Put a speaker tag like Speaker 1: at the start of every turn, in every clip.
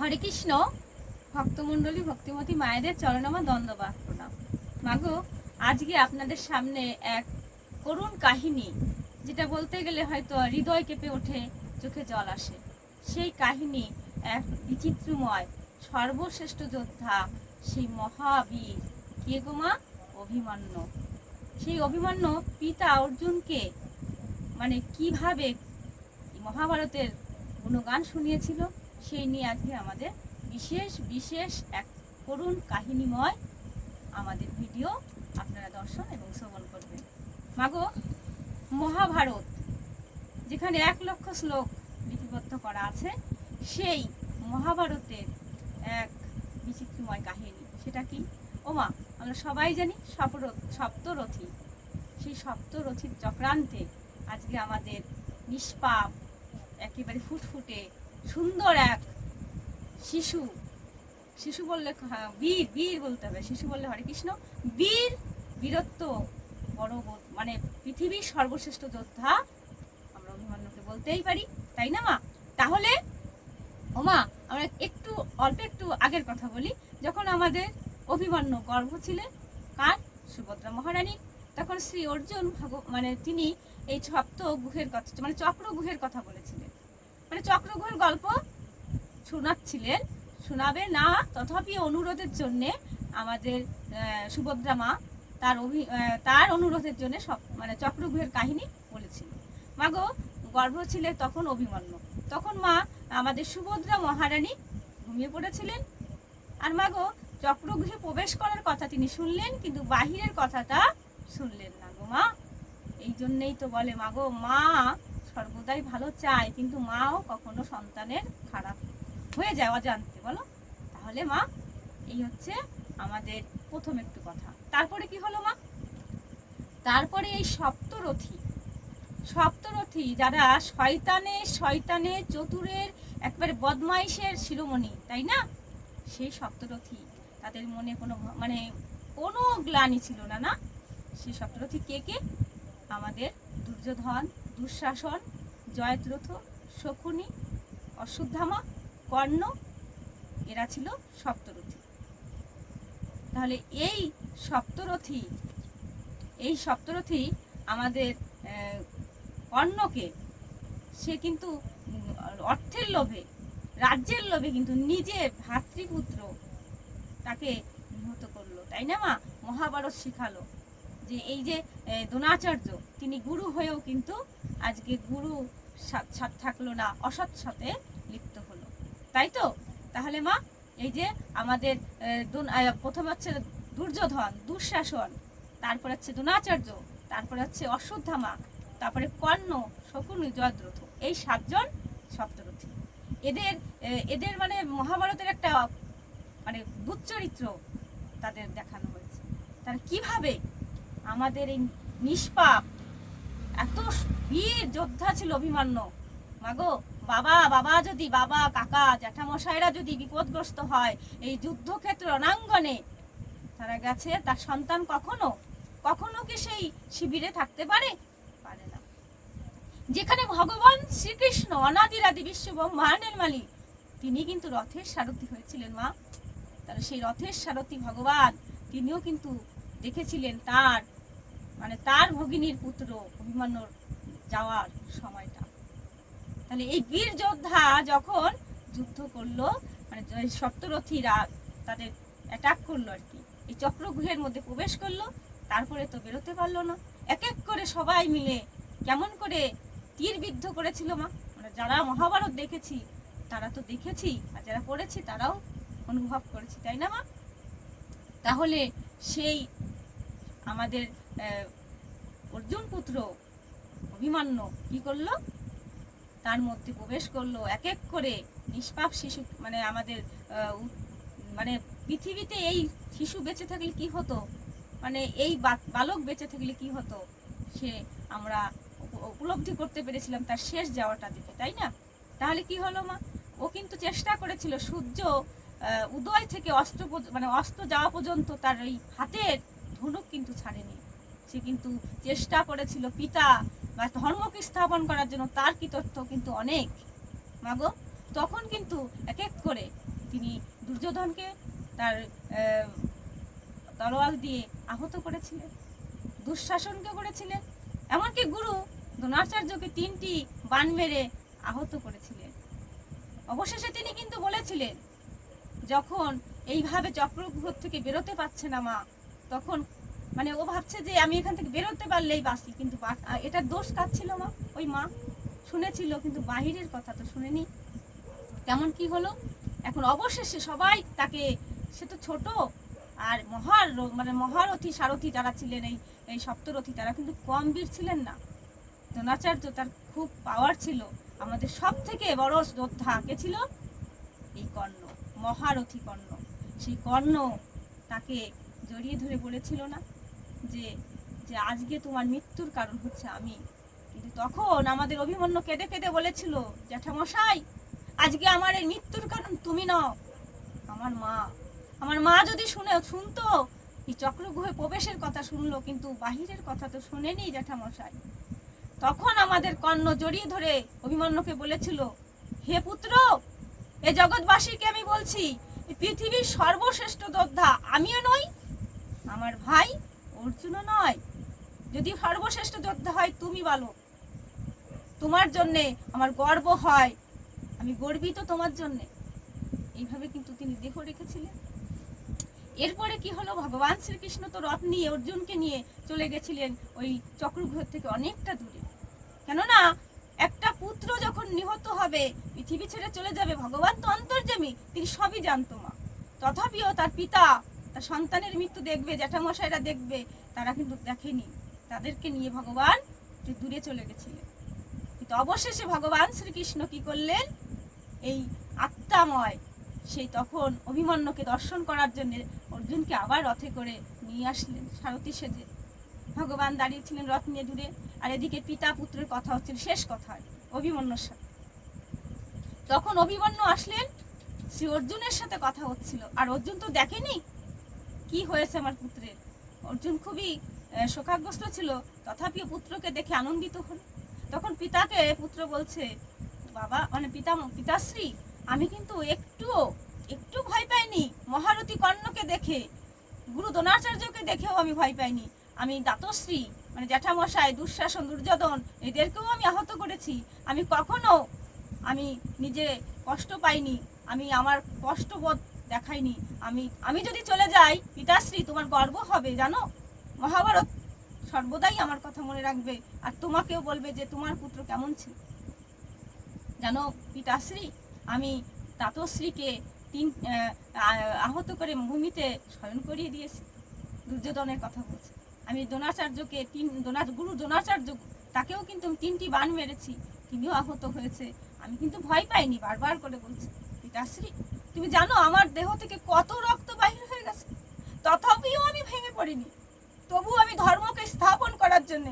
Speaker 1: হরে কৃষ্ণ। ভক্তমণ্ডলী, ভক্তিমতী মায়েদের চরণামা দ্বন্দ্ববাদ প্রণাম। মাগো, আজকে আপনাদের সামনে এক করুণ কাহিনী, যেটা বলতে গেলে হয়তো হৃদয় কেঁপে ওঠে, চোখে জল আসে। সেই কাহিনী এক বিচিত্রময়, সর্বশ্রেষ্ঠ যোদ্ধা, সেই মহাবীর। কে গো মা? অভিমন্যু। সেই অভিমন্যু পিতা অর্জুনকে মানে কীভাবে মহাভারতের গুণগান শুনিয়েছিল? সেই নিয়ে আজকে আমাদের বিশেষ বিশেষ এক করুণ কাহিনীময় আমাদের ভিডিও আপনারা দর্শন এবং শ্রবণ করবেন। মাগো, মহাভারত, যেখানে এক লক্ষ শ্লোক লিপিবদ্ধ করা আছে, সেই মহাভারতের এক বিচিত্রময় কাহিনী। সেটা কি? ওমা, আমরা সবাই জানি সপর- সপ্তরথী। সেই সপ্তরথীর চক্রান্তে আজকে আমাদের নিষ্পাপ, একেবারে ফুটফুটে সুন্দর এক শিশু। শিশু বললে হ্যাঁ, বীর বীর বলতে হবে। শিশু বললে হরে কৃষ্ণ। বীর বীরত্ব বড় মানে পৃথিবীর সর্বশ্রেষ্ঠ যোদ্ধা। আমরা অভিমান্যকে বলতেই পারি তাই না মা? তাহলে ওমা আমরা একটু অল্প একটু আগের কথা বলি। যখন আমাদের অভিমন্যু গর্ভ ছিলেন কার? সুভদ্রা মহারানী। তখন শ্রী অর্জুন মানে তিনি এই সপ্ত গুহের কথা মানে চক্র গুহের কথা বলেছিলেন। মানে চক্র গুহের গল্প শোনাচ্ছিলেন। শোনাবে না, তথাপি অনুরোধের জন্যে আমাদের সুভদ্রা মা তার অভি তার অনুরোধের জন্য সব মানে চক্রগুহের কাহিনী বলেছিল মা গো, গর্ভ ছিলেন তখন অভিমন্যু। তখন মা আমাদের সুভদ্রা মহারানী ঘুমিয়ে পড়েছিলেন। আর মা গো, চক্রগৃহে প্রবেশ করার কথা তিনি শুনলেন, কিন্তু বাহিরের কথাটা শুনলেন না গো মা। এই জন্যেই তো বলে মা গো, মা সর্বদাই ভালো চায়, কিন্তু মাও কখনো সন্তানের খারাপ হয়ে যায় অজান্তে বলো? তাহলে মা, এই হচ্ছে আমাদের প্রথম একটু কথা। তারপরে কি হলো মা? তারপরে এই সপ্তরথী। সপ্তরথী, যারা শয়তানে শয়তানে চতুরের একবারে বদমাইশের শিরোমণি, তাই না? সেই সপ্তরথী, তাদের মনে কোনো মানে কোনো গ্লানি ছিল না না? সেই সপ্তরথী কে কে? আমাদের দুর্যোধন দুঃশাসন জয়দ্রথ শকুনি, অশ্বত্থামা, কর্ণ, এরা ছিল সপ্তরথী। তাহলে এই সপ্তরথী এই সপ্তরথী আমাদের কর্ণকে, সে কিন্তু অর্থের লোভে, রাজ্যের লোভে কিন্তু নিজে ভাতৃপুত্র তাকে নিহত করল। তাই না মা? মহাভারত শিখালো যে এই যে দ্রোণাচার্য, তিনি গুরু হয়েও কিন্তু আজকে গুরু সাথ থাকল না, অসৎ সাথে লিপ্ত হলো। তাই তো? তাহলে মা, এই যে আমাদের প্রথমে হচ্ছে দুর্যোধন, দুঃশাসন, তারপর হচ্ছে দ্রোণাচার্য তারপরে হচ্ছে অশ্বত্থামা, তারপরে কর্ণ, শকুনি, জয়দ্রথ। এই সাতজন সপ্তরথী। এদের এদের মানে মহাভারতের একটা মানে দুচ্চরিত্র তাদের দেখানো হয়েছে। তারা কীভাবে আমাদের এই নিষ্পাপ এত বীর যোদ্ধা ছিল অভিমান্য। মাগো, বাবা বাবা যদি, বাবা, কাকা, জ্যাঠামশাইরা যদি বিপদগ্রস্ত হয় এই যুদ্ধক্ষেত্র রণাঙ্গনে, তারা গেছে, তার সন্তান কখনো কখনো কি সেই শিবিরে থাকতে পারে? পারে না। যেখানে ভগবান শ্রীকৃষ্ণ অনাদিরাদি বিশ্ব ব্রহ্মাণ্ডের মালিক, তিনি কিন্তু রথের সারথি হয়েছিলেন, মা। তাহলে সেই রথের সারথি ভগবান, তিনিও কিন্তু দেখেছিলেন তার মানে তার ভগিনীর পুত্র অভিমন্যুর যাওয়ার সময়টা। তাহলে এই বীর যোদ্ধা যখন যুদ্ধ করল মানে সপ্তরথীরা তাদের অ্যাটাক করল আর কি, এই চক্রগুহের মধ্যে প্রবেশ করল, তারপরে তো বেরোতে পারল না। এক এক করে সবাই মিলে কেমন করে তীর বিদ্ধ করেছিল মা? মানে যারা মহাভারত দেখেছি, তারা তো দেখেছি, আর যারা পড়েছি, তারাও অনুভব করেছি, তাই না মা? তাহলে সেই আমাদের অর্জুন পুত্র অভিমান্য কি করল? তার মধ্যে প্রবেশ করল, এক এক করে নিষ্পাপ শিশু মানে আমাদের মানে পৃথিবীতে এই শিশু বেঁচে থাকলে কি হতো? মানে এই বালক বেঁচে থাকলে কি হতো? সে আমরা উপলব্ধি করতে পেরেছিলাম তার শেষ যাওয়াটা দেখে তাই না? তাহলে কি হলো মা? ও কিন্তু চেষ্টা করেছিল সূর্য উদয় থেকে অস্ত্র মানে অস্ত যাওয়া পর্যন্ত তার এই হাতের ধনুক কিন্তু ছাড়েনি। সে কিন্তু চেষ্টা করেছিল পিতা বা ধর্মকে স্থাপন করার জন্য, তার কৃতত্ব কিন্তু অনেক। মাগো, তখন কিন্তু এক এক করে তিনি দুর্যোধনকে তার তরোয়াল দিয়ে আহত করেছিলেন, দুঃশাসনকে করেছিলেন, এমনকি গুরু দ্রোণাচার্যকে তিনটি বান মেরে আহত করেছিলেন। অবশেষে তিনি কিন্তু বলেছিলেন, যখন এইভাবে চক্রগ্রহ থেকে বেরোতে পারছে না মা, তখন মানে ও ভাবছে যে আমি এখান থেকে বেরোতে পারলেই বাঁচি, কিন্তু এটার দোষ কার ছিল মা? ওই মা শুনেছিল, কিন্তু বাহিরের কথা তো শুনেনি। কেমন কি হলো? এখন অবশেষে সবাই তাকে, সে তো ছোট, আর মহার মানে মহারথী, সারথী যারা ছিলেন এই এই সপ্তরথী, তারা কিন্তু কম বীর ছিলেন না। দ্রোণাচার্য তার খুব পাওয়ার ছিল। আমাদের সব থেকে বড় যোদ্ধা কে ছিল? এই কর্ণ, মহারথী কর্ণ। সেই কর্ণ তাকে জড়িয়ে ধরে বলেছিল না? যে যে আজকে তোমার মৃত্যুর কারণ হচ্ছে আমি। কিন্তু তখন আমাদের অভিমন্যু কেঁদে কেঁদে বলেছিল, জ্যাঠামশাই, আজকে আমার এই মৃত্যুর কারণ তুমি নও। আমার মা আমার মা যদি শুনে, শুনতো, এই চক্রগ্রহে প্রবেশের কথা শুনলো, কিন্তু বাহিরের কথা তো শুনেনি জ্যাঠামশাই। তখন আমাদের কর্ণ জড়িয়ে ধরে অভিমন্যুকে বলেছিল, হে পুত্র, এ জগৎবাসীকে আমি বলছি পৃথিবীর সর্বশ্রেষ্ঠ যোদ্ধা আমিও নই, আমার ভাই অর্জুনও নয়। যদি সর্বশ্রেষ্ঠ যোদ্ধা হয়, তুমি বলো তোমার জন্যে আমার গর্ব হয়। আমি গর্বিত তোমার জন্যে। এইভাবে কিন্তু তিনি দেহ রেখেছিলেন। এরপরে কি হলো? ভগবান শ্রীকৃষ্ণ তো রথ নিয়ে অর্জুনকে নিয়ে চলে গেছিলেন ওই চক্রগ্রহ থেকে অনেকটা দূরে। কেননা, একটা পুত্র যখন নিহত হবে, পৃথিবী ছেড়ে চলে যাবে ভগবান তো অন্তর্যামী, তিনি সবই জানতো মা। তথাপিও তার পিতা সন্তানের মৃত্যু দেখবে, জ্যাঠামশাইরা দেখবে, তারা কিন্তু দেখেনি। তাদেরকে নিয়ে ভগবান দূরে চলে গেছিলেন। কিন্তু অবশেষে ভগবান শ্রীকৃষ্ণ কি করলেন? এই আত্মাময়, সেই তখন অভিমন্যুকে দর্শন করার জন্য অর্জুনকে আবার রথে করে নিয়ে আসলেন, সারথী সেজে। ভগবান দাঁড়িয়েছিলেন রথ নিয়ে দূরে। আর এদিকে পিতা পুত্রের কথা হচ্ছিল শেষ কথা, অভিমন্যুর সাথে। তখন অভিমন্যু আসলেন, শ্রী অর্জুনের সাথে কথা হচ্ছিল। আর অর্জুন তো দেখেনি কি হয়েছে আমার পুত্রের অর্জুন খুবই শোকাগ্রস্ত ছিল। তথাপিও পুত্রকে দেখে আনন্দিত হল। তখন পিতাকে পুত্র বলছে, বাবা মানে পিতা, পিতাশ্রী, আমি কিন্তু একটুও, একটু ভয় পাইনি। মহারথী কর্ণকে দেখে, গুরু দ্রোণাচার্যকে দেখেও আমি ভয় পাইনি। আমি দাতশ্রী মানে জ্যাঠামশাই দুঃশাসন, দুর্যোধন, এদেরকেও আমি আহত করেছি। আমি কখনো, আমি নিজে কষ্ট পাইনি। আমি আমার কষ্টবোধ দেখাইনি। আমি আমি যদি চলে যাই পিতাশ্রী তোমার গর্ব হবে জানো? মহাভারত সর্বদাই আমার কথা মনে রাখবে আর তোমাকেও বলবে যে তোমার পুত্র কেমন ছিল। জানো পিতাশ্রী আমি তাতশ্রীকে তিন আহ, আহ, আহত করে ভূমিতে শয়ন করিয়ে দিয়েছি। দুর্যোধনের কথা বলছে। আমি দ্রোণাচার্যকে তিন দ্রোণা গুরু দ্রোণাচার্য তাকেও কিন্তু তিনটি বান মেরেছি। তিনিও আহত হয়েছে। আমি কিন্তু ভয় পাইনি বারবার করে বলছি। পিতাশ্রী তুমি জানো আমার দেহ থেকে কত রক্ত বাহির হয়ে গেছে? তথাপিও আমি ভেঙে পড়িনি। তবু আমি ধর্মকে স্থাপন করার জন্য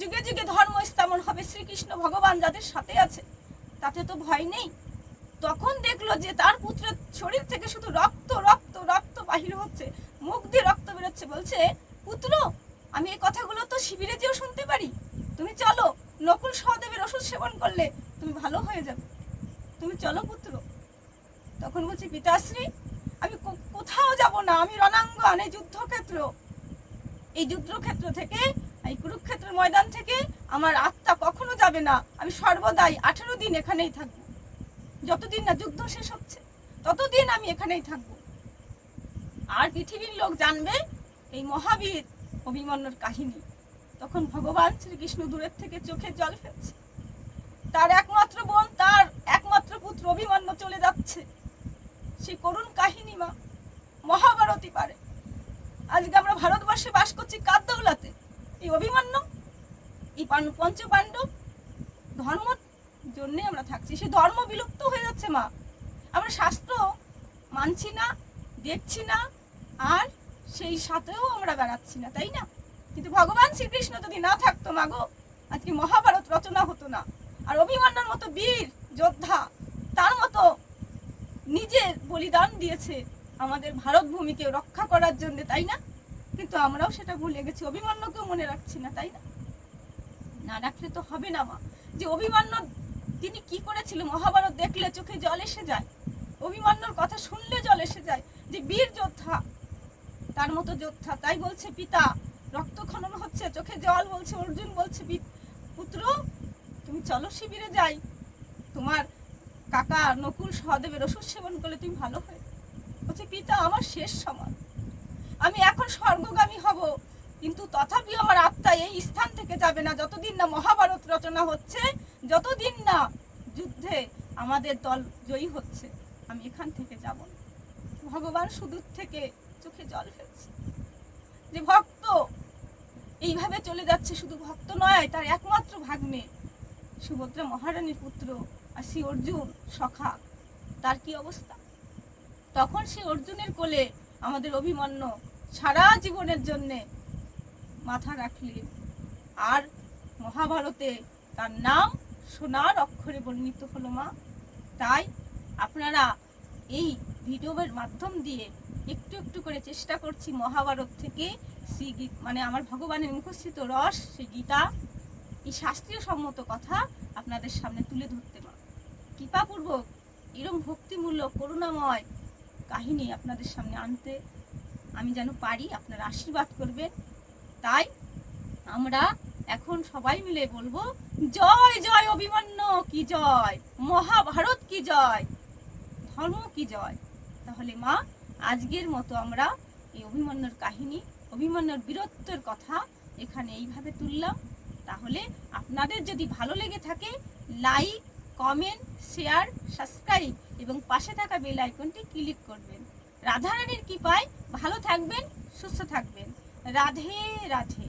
Speaker 1: যুগে যুগে ধর্ম স্থাপন হবে, শ্রীকৃষ্ণ ভগবান যাদের সাথে আছে, তাতে তো ভয় নেই। তখন দেখল যে তার পুত্রের শরীর থেকে শুধু রক্ত রক্ত রক্ত বাহির হচ্ছে, মুখ দিয়ে রক্ত বেরোচ্ছে। বলছে, পুত্র, আমি এই কথাগুলো তো শিবিরে যেও শুনতে পারি। তুমি চলো, নকুল সহদেবের ওষুধ সেবন করলে তুমি ভালো হয়ে যাবে। তুমি চলো পুত্র। তখন বলছি, পিতাশ্রী, আমি কোথাও যাব না। আমি রণাঙ্গন এই যুদ্ধক্ষেত্র। এই যুদ্ধক্ষেত্র থেকে, এই কুরুক্ষেত্রের ময়দান থেকে আমার আত্মা কখনো যাবে না। আমি সর্বদাই আঠেরো দিন এখানেই থাকব। যতদিন না যুদ্ধ শেষ হচ্ছে, ততদিন আমি এখানেই থাকব। আর পৃথিবীর লোক জানবে এই মহাবীর অভিমন্যুর কাহিনী। তখন ভগবান শ্রীকৃষ্ণ দূরের থেকে চোখে জল ফেলছে। তার একমাত্র বোন, তার একমাত্র পুত্র অভিমন্যু চলে যাচ্ছে। সেই করুণ কাহিনী মা, মহাভারতই পারে। আজকে আমরা ভারতবর্ষে বাস করছি কার এই অভিমান্য? এই পঞ্চ পাণ্ডব? ধর্ম জন্যে আমরা থাকছি। সে ধর্ম বিলুপ্ত হয়ে যাচ্ছে মা। আমরা শাস্ত্র মানছি না, দেখছি না, আর সেই সাথেও আমরা বেড়াচ্ছি না, তাই না? কিন্তু ভগবান শ্রীকৃষ্ণ যদি না থাকতো মা গো, আজকে মহাভারত রচনা হতো না। আর অভিমান্যর মতো বীর, যোদ্ধা, তার মতো নিজের বলিদান দিয়েছে আমাদের ভারত ভূমিকে রক্ষা করার জন্য, তাই না? কিন্তু আমরাও সেটা ভুলে গেছি, অভিমান্যকেও মনে রাখছি না, তাই না? না রাখলে তো হবে না মা। যে অভিমান্য, তিনি কি করেছিল? মহাভারত দেখলে চোখে জল এসে যায়। অভিমান্যর কথা শুনলে জল এসে যায় যে বীর যোদ্ধা, তার মতো যোদ্ধা, তাই বলছে পিতা রক্তক্ষরণ হচ্ছে, চোখে জল বলছে, অর্জুন বলছে "পি- পুত্র, তুমি চলো শিবিরে যাই। তোমার কাকা, নকুল সহদেবের ওষুধ সেবন করলে তুমি ভালো হয়ে? বলছে, পিতা, আমার শেষ সময় আমি এখন স্বর্গগামী হব, কিন্তু তথাপিও আমার আত্মা এই স্থান থেকে যাবে না। যতদিন না মহাভারত রচনা হচ্ছে, যতদিন না যুদ্ধে আমাদের দল জয়ী হচ্ছে, আমি এখান থেকে যাব না। ভগবান সুদূর থেকে চোখে জল ফেলছে। যে ভক্ত এইভাবে চলে যাচ্ছে, শুধু ভক্ত নয়, তার একমাত্র ভাগ্নে সুভদ্রা মহারানীর পুত্র আর শ্রী অর্জুন, সখা, তার কি অবস্থা? তখন সে অর্জুনের কোলে আমাদের অভিমন্য সারা জীবনের জন্যে মাথা রাখলেন। আর মহাভারতে তার নাম সোনার অক্ষরে বর্ণিত হলো মা। তাই আপনারা এই ভিডিওর মাধ্যম দিয়ে একটু একটু করে চেষ্টা করছি মহাভারত থেকে শ্রী মানে আমার ভগবানের মুখস্থিত রস, সেই গীতা, এই শাস্ত্রীয় সম্মত কথা আপনাদের সামনে তুলে ধরতে মা কৃপাপূর্বক, এরম ভক্তিমূলক, করুণাময় কাহিনী আপনাদের সামনে আনতে আমি যেন পারি, আপনারা আশীর্বাদ করবেন। তাই আমরা এখন সবাই মিলে বলব, জয় জয় অভিমন্য কি জয়, মহাভারত কি জয়, ধর্ম কি জয়। তাহলে মা, আজকের মতো আমরা এই অভিমন্যুর কাহিনী, অভিমন্যুর বীরত্বের কথা এখানে এইভাবে তুললাম। তাহলে আপনাদের যদি ভালো লেগে থাকে, লাইক কমেন্ট শেয়ার সাবস্ক্রাইব এবং পাশে থাকা বেল আইকনটি ক্লিক করবেন। রাধারানীর কৃপায় ভালো থাকবেন, সুস্থ থাকবেন। রাধে রাধে।